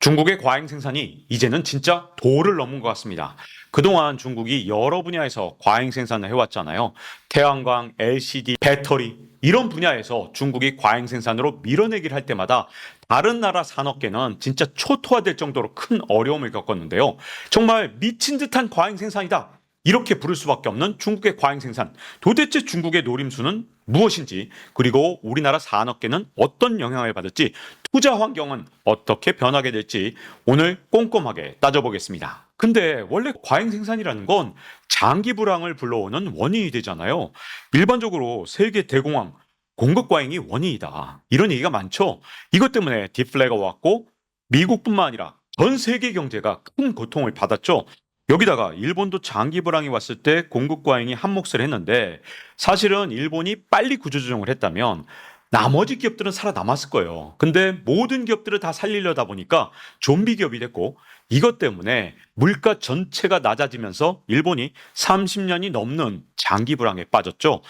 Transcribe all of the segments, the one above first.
중국의 과잉 생산이 이제는 진짜 도를 넘은 것 같습니다. 그동안 중국이 여러 분야에서 과잉 생산을 해왔잖아요. 태양광, LCD, 배터리 이런 분야에서 중국이 과잉 생산으로 밀어내기를 할 때마다 다른 나라 산업계는 진짜 초토화될 정도로 큰 어려움을 겪었는데요. 정말 미친 듯한 과잉 생산이다. 이렇게 부를 수밖에 없는 중국의 과잉 생산. 도대체 중국의 노림수는 무엇인지, 그리고 우리나라 산업계는 어떤 영향을 받을지, 투자 환경은 어떻게 변하게 될지 오늘 꼼꼼하게 따져보겠습니다. 근데 원래 과잉 생산이라는 건 장기 불황을 불러오는 원인이 되잖아요. 일반적으로 세계 대공황, 공급 과잉이 원인이다. 이런 얘기가 많죠. 이것 때문에 디플레가 왔고 미국뿐만 아니라 전 세계 경제가 큰 고통을 받았죠. 여기다가 일본도 장기 불황이 왔을 때 공급 과잉이 한 몫을 했는데 사실은 일본이 빨리 구조조정을 했다면 나머지 기업들은 살아남았을 거예요. 근데 모든 기업들을 다 살리려다 보니까 좀비 기업이 됐고 이것 때문에 물가 전체가 낮아지면서 일본이 30년이 넘는 장기 불황에 빠졌죠.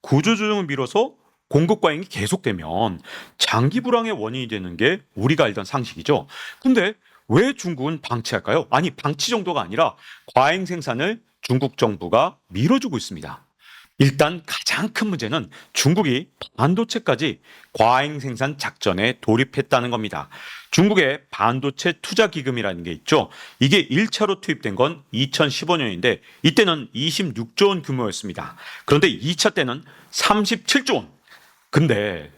구조조정을 미뤄서 공급 과잉이 계속되면 장기 불황의 원인이 되는 게 우리가 알던 상식이죠. 근데 왜 중국은 방치할까요? 아니, 방치 정도가 아니라 과잉 생산을 중국 정부가 밀어주고 있습니다. 일단 가장 큰 문제는 중국이 반도체까지 과잉 생산 작전에 돌입했다는 겁니다. 중국의 반도체 투자 기금이라는 게 있죠. 이게 1차로 투입된 건 2015년인데 이때는 26조 원 규모였습니다. 그런데 2차 때는 37조 원. 근데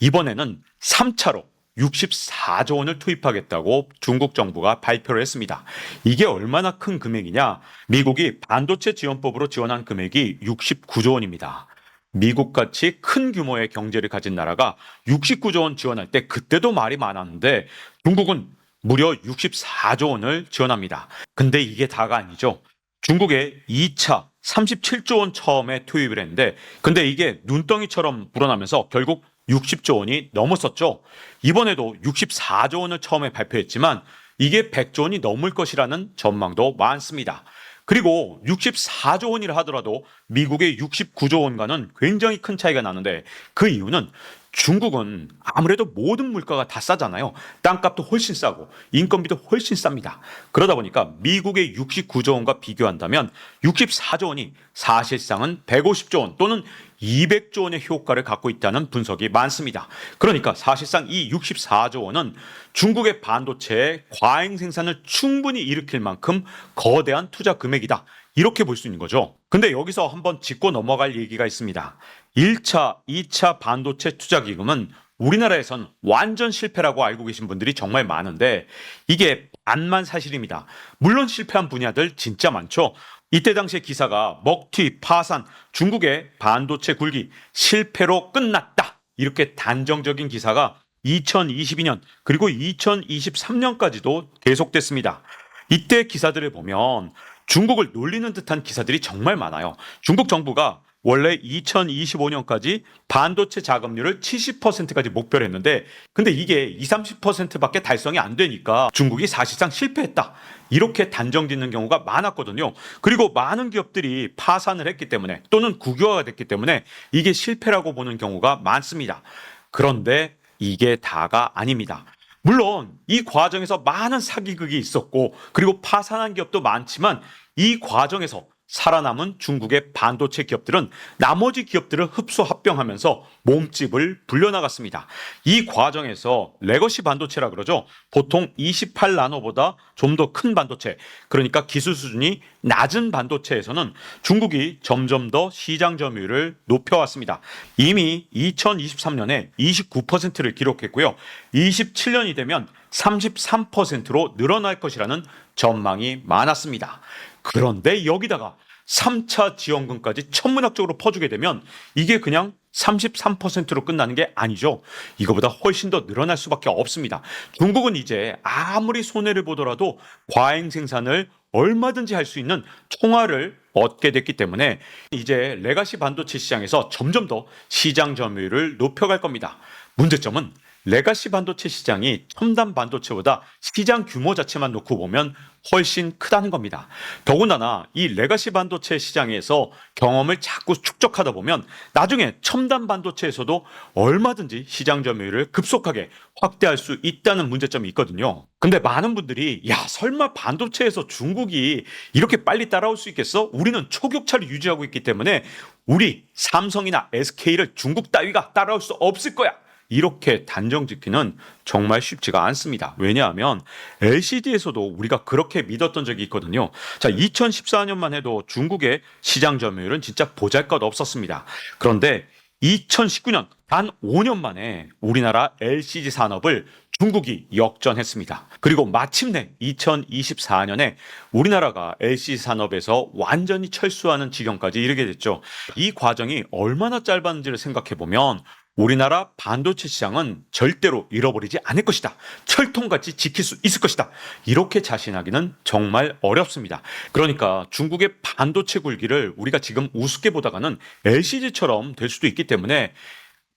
이번에는 3차로 64조 원을 투입하겠다고 중국 정부가 발표를 했습니다. 이게 얼마나 큰 금액이냐? 미국이 반도체 지원법으로 지원한 금액이 69조 원입니다. 미국 같이 큰 규모의 경제를 가진 나라가 69조 원 지원할 때 그때도 말이 많았는데 중국은 무려 64조 원을 지원합니다. 근데 이게 다가 아니죠. 중국의 2차 37조 원 처음에 투입을 했는데 근데 이게 눈덩이처럼 불어나면서 결국 60조 원이 넘었었죠. 이번에도 64조 원을 처음에 발표했지만 이게 100조 원이 넘을 것이라는 전망도 많습니다. 그리고 64조 원이라 하더라도 미국의 69조 원과는 굉장히 큰 차이가 나는데 그 이유는 중국은 아무래도 모든 물가가 다 싸잖아요. 땅값도 훨씬 싸고 인건비도 훨씬 쌉니다. 그러다 보니까 미국의 69조 원과 비교한다면 64조 원이 사실상은 150조 원 또는 200조 원의 효과를 갖고 있다는 분석이 많습니다. 그러니까 사실상 이 64조 원은 중국의 반도체의 과잉 생산을 충분히 일으킬 만큼 거대한 투자 금액이다. 이렇게 볼 수 있는 거죠. 근데 여기서 한번 짚고 넘어갈 얘기가 있습니다. 1차, 2차 반도체 투자 기금은 우리나라에선 완전 실패라고 알고 계신 분들이 정말 많은데 이게 반만 사실입니다. 물론 실패한 분야들 진짜 많죠. 이때 당시의 기사가 먹튀, 파산, 중국의 반도체 굴기, 실패로 끝났다. 이렇게 단정적인 기사가 2022년 그리고 2023년까지도 계속됐습니다. 이때 기사들을 보면 중국을 놀리는 듯한 기사들이 정말 많아요. 중국 정부가 원래 2025년까지 반도체 자금률을 70%까지 목표를 했는데 근데 이게 20, 30%밖에 달성이 안 되니까 중국이 사실상 실패했다. 이렇게 단정 짓는 경우가 많았거든요. 그리고 많은 기업들이 파산을 했기 때문에 또는 국유화가 됐기 때문에 이게 실패라고 보는 경우가 많습니다. 그런데 이게 다가 아닙니다. 물론 이 과정에서 많은 사기극이 있었고 그리고 파산한 기업도 많지만 이 과정에서 살아남은 중국의 반도체 기업들은 나머지 기업들을 흡수 합병하면서 몸집을 불려나갔습니다. 이 과정에서 레거시 반도체라 그러죠. 보통 28나노보다 좀 더 큰 반도체, 그러니까 기술 수준이 낮은 반도체에서는 중국이 점점 더 시장 점유율을 높여왔습니다. 이미 2023년에 29%를 기록했고요. 27년이 되면 33%로 늘어날 것이라는 전망이 많았습니다. 그런데 여기다가 3차 지원금까지 천문학적으로 퍼주게 되면 이게 그냥 33%로 끝나는 게 아니죠. 이거보다 훨씬 더 늘어날 수밖에 없습니다. 중국은 이제 아무리 손해를 보더라도 과잉 생산을 얼마든지 할 수 있는 총알을 얻게 됐기 때문에 이제 레가시 반도체 시장에서 점점 더 시장 점유율을 높여갈 겁니다. 문제점은 레가시 반도체 시장이 첨단 반도체보다 시장 규모 자체만 놓고 보면 훨씬 크다는 겁니다. 더군다나 이 레가시 반도체 시장에서 경험을 자꾸 축적하다 보면 나중에 첨단 반도체에서도 얼마든지 시장 점유율을 급속하게 확대할 수 있다는 문제점이 있거든요. 근데 많은 분들이 야 설마 반도체에서 중국이 이렇게 빨리 따라올 수 있겠어? 우리는 초격차를 유지하고 있기 때문에 우리 삼성이나 SK를 중국 따위가 따라올 수 없을 거야. 이렇게 단정 짓기는 정말 쉽지가 않습니다. 왜냐하면 LCD에서도 우리가 그렇게 믿었던 적이 있거든요. 자, 2014년만 해도 중국의 시장 점유율은 진짜 보잘것 없었습니다. 그런데 2019년 단 5년 만에 우리나라 LCD 산업을 중국이 역전했습니다. 그리고 마침내 2024년에 우리나라가 LCD 산업에서 완전히 철수하는 지경까지 이르게 됐죠. 이 과정이 얼마나 짧았는지를 생각해 보면 우리나라 반도체 시장은 절대로 잃어버리지 않을 것이다. 철통같이 지킬 수 있을 것이다. 이렇게 자신하기는 정말 어렵습니다. 그러니까 중국의 반도체 굴기를 우리가 지금 우습게 보다가는 LCD처럼 될 수도 있기 때문에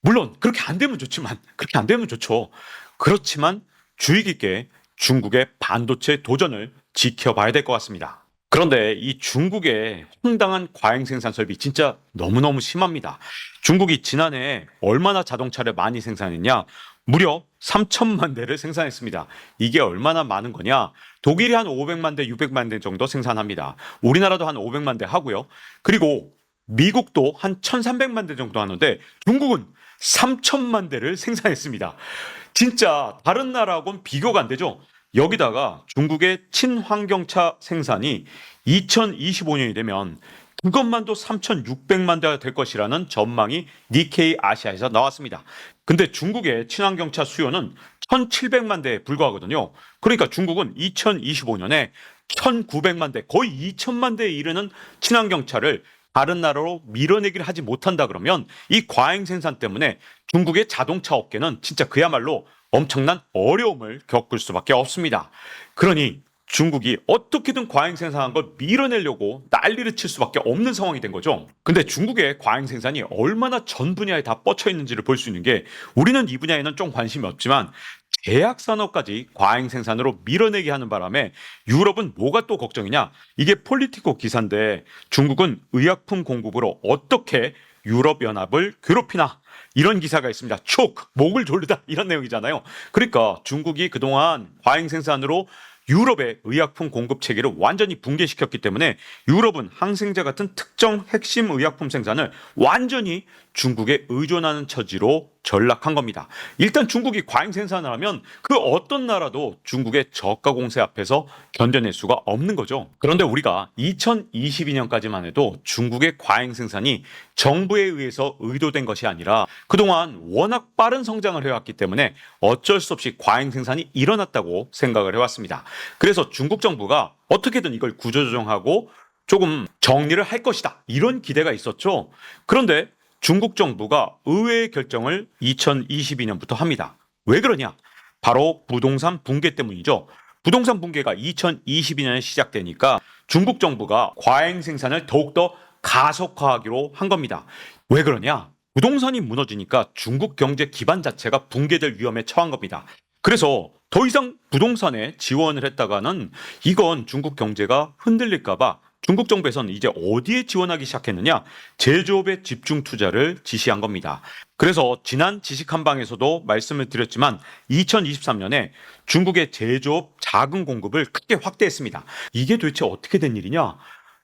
물론 그렇게 안 되면 좋지만 그렇게 안 되면 좋죠. 그렇지만 주의 깊게 중국의 반도체 도전을 지켜봐야 될 것 같습니다. 그런데 이 중국의 황당한 과잉 생산 설비 진짜 너무너무 심합니다. 중국이 지난해 얼마나 자동차를 많이 생산했냐? 무려 3천만 대를 생산했습니다. 이게 얼마나 많은 거냐? 독일이 한 500만 대, 600만 대 정도 생산합니다. 우리나라도 한 500만 대 하고요. 그리고 미국도 한 1,300만 대 정도 하는데 중국은 3천만 대를 생산했습니다. 진짜 다른 나라하고는 비교가 안 되죠. 여기다가 중국의 친환경차 생산이 2025년이 되면 그것만도 3,600만 대가 될 것이라는 전망이 니케이 아시아에서 나왔습니다. 근데 중국의 친환경차 수요는 1,700만 대에 불과하거든요. 그러니까 중국은 2025년에 1,900만 대, 거의 2천만 대에 이르는 친환경차를 다른 나라로 밀어내기를 하지 못한다 그러면 이 과잉 생산 때문에 중국의 자동차 업계는 진짜 그야말로 엄청난 어려움을 겪을 수밖에 없습니다. 그러니 중국이 어떻게든 과잉 생산한 걸 밀어내려고 난리를 칠 수밖에 없는 상황이 된 거죠. 근데 중국의 과잉 생산이 얼마나 전 분야에 다 뻗쳐 있는지를 볼 수 있는 게 우리는 이 분야에는 좀 관심이 없지만 제약 산업까지 과잉 생산으로 밀어내게 하는 바람에 유럽은 뭐가 또 걱정이냐? 이게 폴리티코 기사인데 중국은 의약품 공급으로 어떻게 유럽 연합을 괴롭히나 이런 기사가 있습니다. 촉 목을 졸르다 이런 내용이잖아요. 그러니까 중국이 그동안 과잉 생산으로 유럽의 의약품 공급 체계를 완전히 붕괴시켰기 때문에 유럽은 항생제 같은 특정 핵심 의약품 생산을 완전히 중국에 의존하는 처지로 전락한 겁니다. 일단 중국이 과잉 생산을 하면 그 어떤 나라도 중국의 저가 공세 앞에서 견뎌낼 수가 없는 거죠. 그런데 우리가 2022년까지만 해도 중국의 과잉 생산이 정부에 의해서 의도된 것이 아니라 그동안 워낙 빠른 성장을 해왔기 때문에 어쩔 수 없이 과잉 생산이 일어났다고 생각을 해왔습니다. 그래서 중국 정부가 어떻게든 이걸 구조조정하고 조금 정리를 할 것이다. 이런 기대가 있었죠. 그런데 중국 정부가 의외의 결정을 2022년부터 합니다. 왜 그러냐? 바로 부동산 붕괴 때문이죠. 부동산 붕괴가 2022년에 시작되니까 중국 정부가 과잉 생산을 더욱더 가속화하기로 한 겁니다. 왜 그러냐? 부동산이 무너지니까 중국 경제 기반 자체가 붕괴될 위험에 처한 겁니다. 그래서 더 이상 부동산에 지원을 했다가는 이건 중국 경제가 흔들릴까봐 중국 정부에서는 이제 어디에 지원하기 시작했느냐? 제조업에 집중 투자를 지시한 겁니다. 그래서 지난 지식 한방에서도 말씀을 드렸지만 2023년에 중국의 제조업 자금 공급을 크게 확대했습니다. 이게 도대체 어떻게 된 일이냐?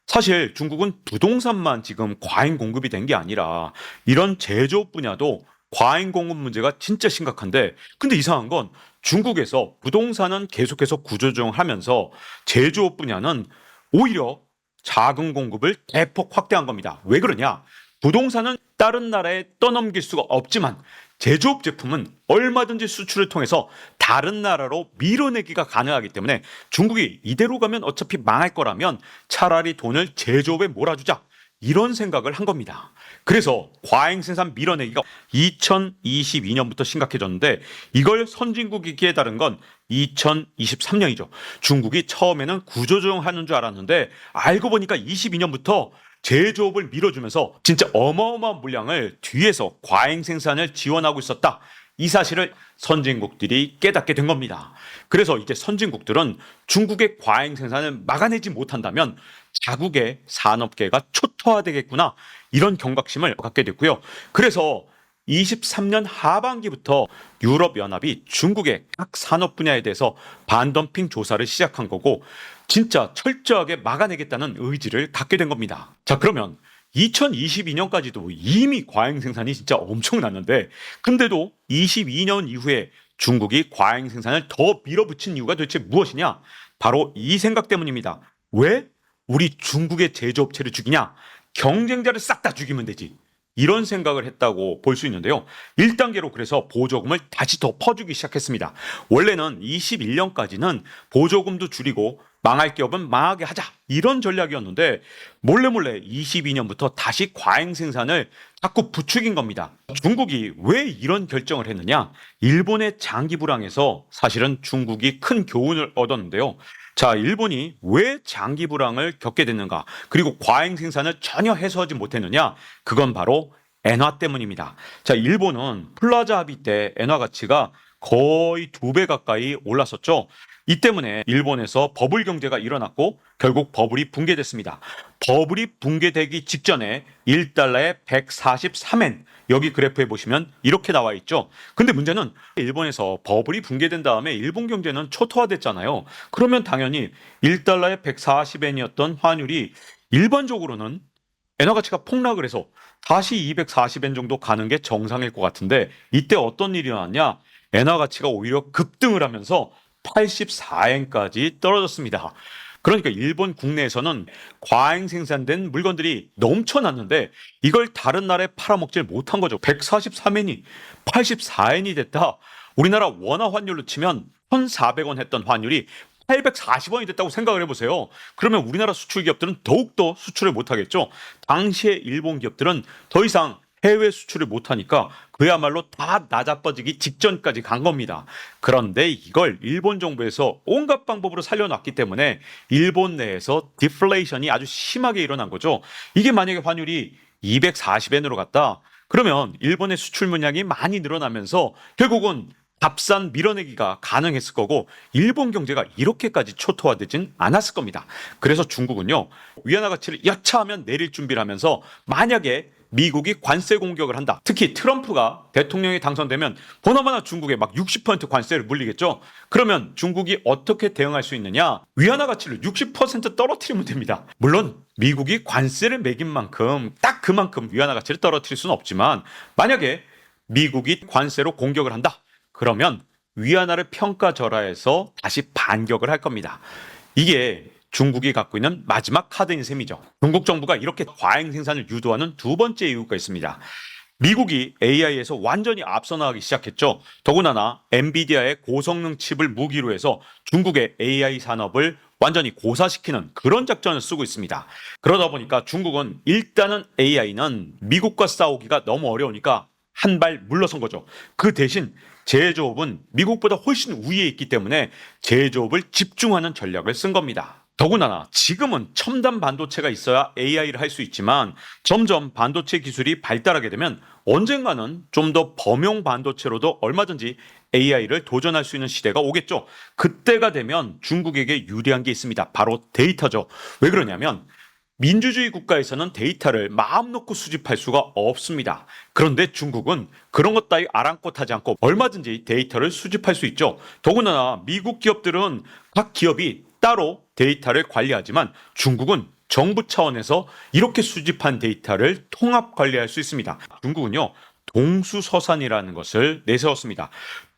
사실 중국은 부동산만 지금 과잉 공급이 된 게 아니라 이런 제조업 분야도 과잉 공급 문제가 진짜 심각한데 근데 이상한 건 중국에서 부동산은 계속해서 구조조정하면서 제조업 분야는 오히려 자금 공급을 대폭 확대한 겁니다. 왜 그러냐? 부동산은 다른 나라에 떠넘길 수가 없지만 제조업 제품은 얼마든지 수출을 통해서 다른 나라로 밀어내기가 가능하기 때문에 중국이 이대로 가면 어차피 망할 거라면 차라리 돈을 제조업에 몰아주자. 이런 생각을 한 겁니다. 그래서 과잉 생산 밀어내기가 2022년부터 심각해졌는데 이걸 선진국이 깨달은 건 2023년이죠. 중국이 처음에는 구조조정하는 줄 알았는데 알고 보니까 22년부터 제조업을 밀어주면서 진짜 어마어마한 물량을 뒤에서 과잉 생산을 지원하고 있었다. 이 사실을 선진국들이 깨닫게 된 겁니다. 그래서 이제 선진국들은 중국의 과잉 생산을 막아내지 못한다면 자국의 산업계가 초토화되겠구나 이런 경각심을 갖게 됐고요. 그래서 23년 하반기부터 유럽연합이 중국의 각 산업 분야에 대해서 반덤핑 조사를 시작한 거고 진짜 철저하게 막아내겠다는 의지를 갖게 된 겁니다. 자, 그러면 2022년까지도 이미 과잉 생산이 진짜 엄청났는데 근데도 22년 이후에 중국이 과잉 생산을 더 밀어붙인 이유가 도대체 무엇이냐? 바로 이 생각 때문입니다. 왜 우리 중국의 제조업체를 죽이냐? 경쟁자를 싹 다 죽이면 되지. 이런 생각을 했다고 볼 수 있는데요. 1단계로 그래서 보조금을 다시 더 퍼주기 시작했습니다. 원래는 21년까지는 보조금도 줄이고 망할 기업은 망하게 하자 이런 전략이었는데 몰래 몰래 22년부터 다시 과잉 생산을 자꾸 부추긴 겁니다. 중국이 왜 이런 결정을 했느냐? 일본의 장기 불황에서 사실은 중국이 큰 교훈을 얻었는데요. 자, 일본이 왜 장기 불황을 겪게 됐는가? 그리고 과잉 생산을 전혀 해소하지 못했느냐? 그건 바로 엔화 때문입니다. 자, 일본은 플라자 합의 때 엔화 가치가 거의 두 배 가까이 올랐었죠. 이 때문에 일본에서 버블 경제가 일어났고 결국 버블이 붕괴됐습니다. 버블이 붕괴되기 직전에 1달러에 143엔 여기 그래프에 보시면 이렇게 나와 있죠. 근데 문제는 일본에서 버블이 붕괴된 다음에 일본 경제는 초토화됐잖아요. 그러면 당연히 1달러에 140엔이었던 환율이 일반적으로는 엔화 가치가 폭락을 해서 다시 240엔 정도 가는 게 정상일 것 같은데 이때 어떤 일이 일어났냐? 엔화 가치가 오히려 급등을 하면서 84엔까지 떨어졌습니다. 그러니까 일본 국내에서는 과잉 생산된 물건들이 넘쳐났는데 이걸 다른 나라에 팔아먹질 못한 거죠. 143엔이 84엔이 됐다. 우리나라 원화 환율로 치면 1,400원 했던 환율이 840원이 됐다고 생각을 해보세요. 그러면 우리나라 수출 기업들은 더욱더 수출을 못하겠죠. 당시에 일본 기업들은 더 이상 해외 수출을 못하니까 그야말로 다 나자빠지기 직전까지 간 겁니다. 그런데 이걸 일본 정부에서 온갖 방법으로 살려놨기 때문에 일본 내에서 디플레이션이 아주 심하게 일어난 거죠. 이게 만약에 환율이 240엔으로 갔다. 그러면 일본의 수출 물량이 많이 늘어나면서 결국은 값싼 밀어내기가 가능했을 거고 일본 경제가 이렇게까지 초토화되진 않았을 겁니다. 그래서 중국은요 위안화 가치를 여차하면 내릴 준비를 하면서 만약에 미국이 관세 공격을 한다. 특히 트럼프가 대통령이 당선되면 보나마나 중국에 막 60% 관세를 물리겠죠. 그러면 중국이 어떻게 대응할 수 있느냐? 위안화 가치를 60% 떨어뜨리면 됩니다. 물론 미국이 관세를 매긴 만큼 딱 그만큼 위안화 가치를 떨어뜨릴 수는 없지만 만약에 미국이 관세로 공격을 한다. 그러면 위안화를 평가절하해서 다시 반격을 할 겁니다. 이게 중국이 갖고 있는 마지막 카드인 셈이죠. 중국 정부가 이렇게 과잉 생산을 유도하는 두 번째 이유가 있습니다. 미국이 AI에서 완전히 앞서 나가기 시작했죠. 더구나 엔비디아의 고성능 칩을 무기로 해서 중국의 AI 산업을 완전히 고사시키는 그런 작전을 쓰고 있습니다. 그러다 보니까 중국은 일단은 AI는 미국과 싸우기가 너무 어려우니까 한 발 물러선 거죠. 그 대신 제조업은 미국보다 훨씬 우위에 있기 때문에 제조업을 집중하는 전략을 쓴 겁니다. 더구나 지금은 첨단 반도체가 있어야 AI를 할 수 있지만 점점 반도체 기술이 발달하게 되면 언젠가는 좀 더 범용 반도체로도 얼마든지 AI를 도전할 수 있는 시대가 오겠죠. 그때가 되면 중국에게 유리한 게 있습니다. 바로 데이터죠. 왜 그러냐면 민주주의 국가에서는 데이터를 마음 놓고 수집할 수가 없습니다. 그런데 중국은 그런 것 따위 아랑곳하지 않고 얼마든지 데이터를 수집할 수 있죠. 더구나 미국 기업들은 각 기업이 따로 데이터를 관리하지만 중국은 정부 차원에서 이렇게 수집한 데이터를 통합 관리할 수 있습니다. 중국은요. 동수서산이라는 것을 내세웠습니다.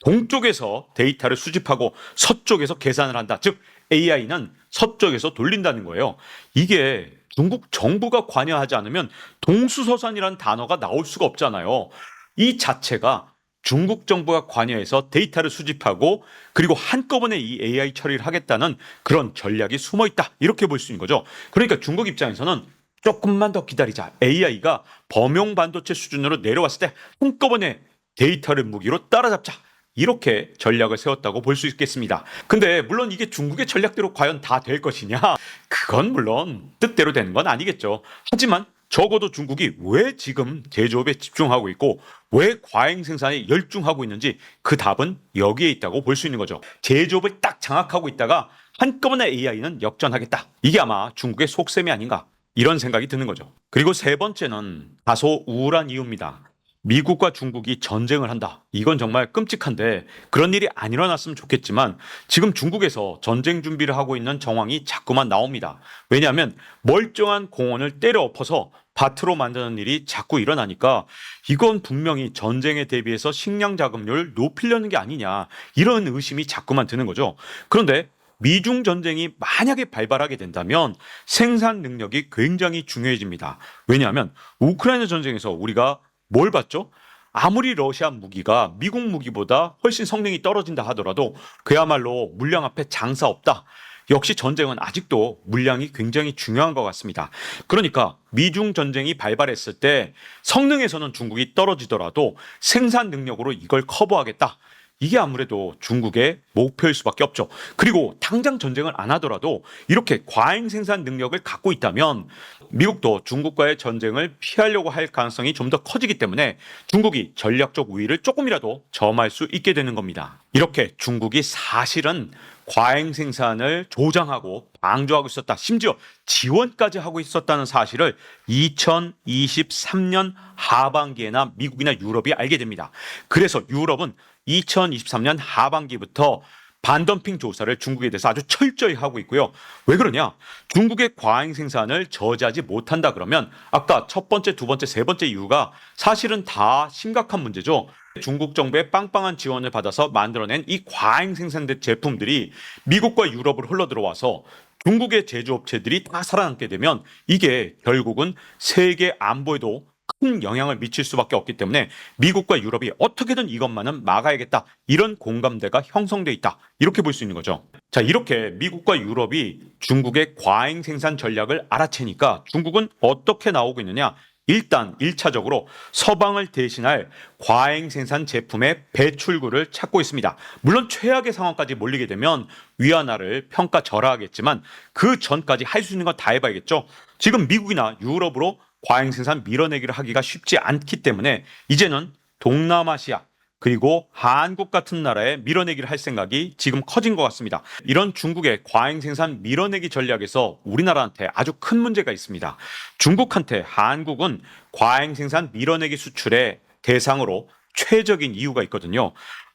동쪽에서 데이터를 수집하고 서쪽에서 계산을 한다. 즉 AI는 서쪽에서 돌린다는 거예요. 이게 중국 정부가 관여하지 않으면 동수서산이라는 단어가 나올 수가 없잖아요. 이 자체가 중국 정부가 관여해서 데이터를 수집하고 그리고 한꺼번에 이 AI 처리를 하겠다는 그런 전략이 숨어 있다. 이렇게 볼 수 있는 거죠. 그러니까 중국 입장에서는 조금만 더 기다리자. AI가 범용 반도체 수준으로 내려왔을 때 한꺼번에 데이터를 무기로 따라잡자. 이렇게 전략을 세웠다고 볼 수 있겠습니다. 근데 물론 이게 중국의 전략대로 과연 다 될 것이냐? 그건 물론 뜻대로 되는 건 아니겠죠. 하지만 적어도 중국이 왜 지금 제조업에 집중하고 있고 왜 과잉 생산에 열중하고 있는지 그 답은 여기에 있다고 볼 수 있는 거죠. 제조업을 딱 장악하고 있다가 한꺼번에 AI는 역전하겠다. 이게 아마 중국의 속셈이 아닌가 이런 생각이 드는 거죠. 그리고 세 번째는 다소 우울한 이유입니다. 미국과 중국이 전쟁을 한다. 이건 정말 끔찍한데 그런 일이 안 일어났으면 좋겠지만 지금 중국에서 전쟁 준비를 하고 있는 정황이 자꾸만 나옵니다. 왜냐하면 멀쩡한 공원을 때려 엎어서 밭으로 만드는 일이 자꾸 일어나니까 이건 분명히 전쟁에 대비해서 식량 자급률을 높이려는 게 아니냐 이런 의심이 자꾸만 드는 거죠. 그런데 미중 전쟁이 만약에 발발하게 된다면 생산 능력이 굉장히 중요해집니다. 왜냐하면 우크라이나 전쟁에서 우리가 뭘 봤죠? 아무리 러시아 무기가 미국 무기보다 훨씬 성능이 떨어진다 하더라도 그야말로 물량 앞에 장사 없다. 역시 전쟁은 아직도 물량이 굉장히 중요한 것 같습니다. 그러니까 미중 전쟁이 발발했을 때 성능에서는 중국이 떨어지더라도 생산 능력으로 이걸 커버하겠다. 이게 아무래도 중국의 목표일 수밖에 없죠. 그리고 당장 전쟁을 안 하더라도 이렇게 과잉 생산 능력을 갖고 있다면 미국도 중국과의 전쟁을 피하려고 할 가능성이 좀 더 커지기 때문에 중국이 전략적 우위를 조금이라도 점할 수 있게 되는 겁니다. 이렇게 중국이 사실은 과잉 생산을 조장하고 방조하고 있었다. 심지어 지원까지 하고 있었다는 사실을 2023년 하반기에나 미국이나 유럽이 알게 됩니다. 그래서 유럽은 2023년 하반기부터 반덤핑 조사를 중국에 대해서 아주 철저히 하고 있고요. 왜 그러냐? 중국의 과잉 생산을 저지하지 못한다 그러면 아까 첫 번째, 두 번째, 세 번째 이유가 사실은 다 심각한 문제죠. 중국 정부의 빵빵한 지원을 받아서 만들어낸 이 과잉 생산된 제품들이 미국과 유럽을 흘러 들어와서 중국의 제조업체들이 다 살아남게 되면 이게 결국은 세계 안보에도 큰 영향을 미칠 수밖에 없기 때문에 미국과 유럽이 어떻게든 이것만은 막아야겠다 이런 공감대가 형성돼 있다 이렇게 볼 수 있는 거죠. 자 이렇게 미국과 유럽이 중국의 과잉 생산 전략을 알아채니까 중국은 어떻게 나오고 있느냐? 일단 1차적으로 서방을 대신할 과잉 생산 제품의 배출구를 찾고 있습니다. 물론 최악의 상황까지 몰리게 되면 위안화를 평가 절하하겠지만 그 전까지 할 수 있는 건 다 해봐야겠죠. 지금 미국이나 유럽으로 과잉 생산 밀어내기를 하기가 쉽지 않기 때문에 이제는 동남아시아 그리고 한국 같은 나라에 밀어내기를 할 생각이 지금 커진 것 같습니다. 이런 중국의 과잉 생산 밀어내기 전략에서 우리나라한테 아주 큰 문제가 있습니다. 중국한테 한국은 과잉 생산 밀어내기 수출의 대상으로 최적인 이유가 있거든요.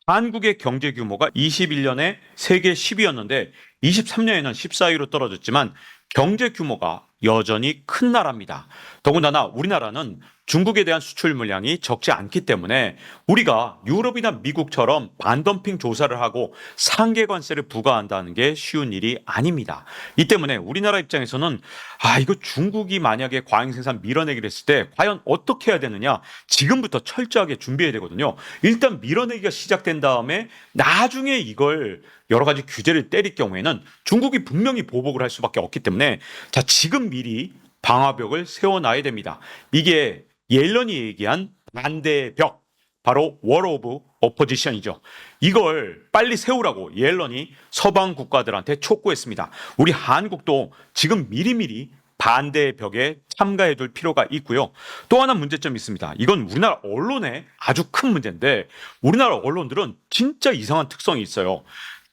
한국의 경제 규모가 21년에 세계 10위였는데 23년에는 14위로 떨어졌지만 경제 규모가 여전히 큰 나라입니다. 더군다나 우리나라는 중국에 대한 수출 물량이 적지 않기 때문에 우리가 유럽이나 미국처럼 반덤핑 조사를 하고 상계 관세를 부과한다는 게 쉬운 일이 아닙니다. 이 때문에 우리나라 입장에서는 아 이거 중국이 만약에 과잉 생산 밀어내기를 했을 때 과연 어떻게 해야 되느냐 지금부터 철저하게 준비해야 되거든요. 일단 밀어내기가 시작된 다음에 나중에 이걸 여러 가지 규제를 때릴 경우에는 중국이 분명히 보복을 할 수밖에 없기 때문에 자 지금 미리 방화벽을 세워놔야 됩니다. 이게 옐런이 얘기한 반대의 벽, 바로 월 오브 오포지션이죠. 이걸 빨리 세우라고 옐런이 서방 국가들한테 촉구했습니다. 우리 한국도 지금 미리미리 반대의 벽에 참가해 둘 필요가 있고요. 또 하나 문제점이 있습니다. 이건 우리나라 언론의 아주 큰 문제인데 우리나라 언론들은 진짜 이상한 특성이 있어요.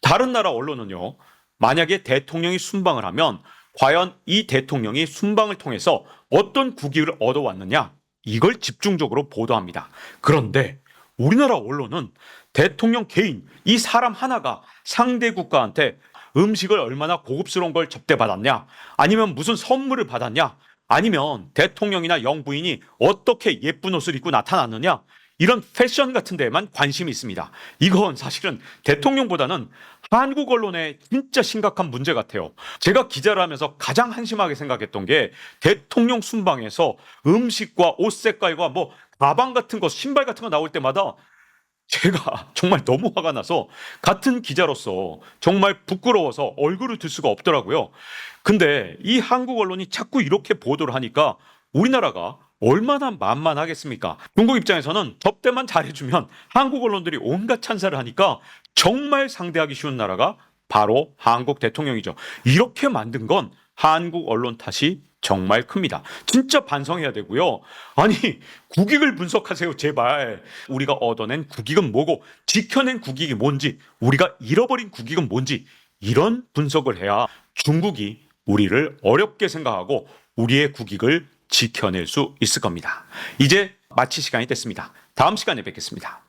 다른 나라 언론은요. 만약에 대통령이 순방을 하면 과연 이 대통령이 순방을 통해서 어떤 국익을 얻어왔느냐? 이걸 집중적으로 보도합니다. 그런데 우리나라 언론은 대통령 개인 이 사람 하나가 상대 국가한테 음식을 얼마나 고급스러운 걸 접대받았냐? 아니면 무슨 선물을 받았냐? 아니면 대통령이나 영부인이 어떻게 예쁜 옷을 입고 나타났느냐 이런 패션 같은 데만 관심이 있습니다. 이건 사실은 대통령보다는 한국 언론의 진짜 심각한 문제 같아요. 제가 기자를 하면서 가장 한심하게 생각했던 게 대통령 순방에서 음식과 옷 색깔과 뭐 가방 같은 거, 신발 같은 거 나올 때마다 제가 정말 너무 화가 나서 같은 기자로서 정말 부끄러워서 얼굴을 들 수가 없더라고요. 근데 이 한국 언론이 자꾸 이렇게 보도를 하니까 우리나라가 얼마나 만만하겠습니까? 중국 입장에서는 접대만 잘해주면 한국 언론들이 온갖 찬사를 하니까 정말 상대하기 쉬운 나라가 바로 한국 대통령이죠. 이렇게 만든 건 한국 언론 탓이 정말 큽니다. 진짜 반성해야 되고요. 아니, 국익을 분석하세요, 제발. 우리가 얻어낸 국익은 뭐고, 지켜낸 국익이 뭔지, 우리가 잃어버린 국익은 뭔지, 이런 분석을 해야 중국이 우리를 어렵게 생각하고 우리의 국익을 지켜낼 수 있을 겁니다. 이제 마칠 시간이 됐습니다. 다음 시간에 뵙겠습니다.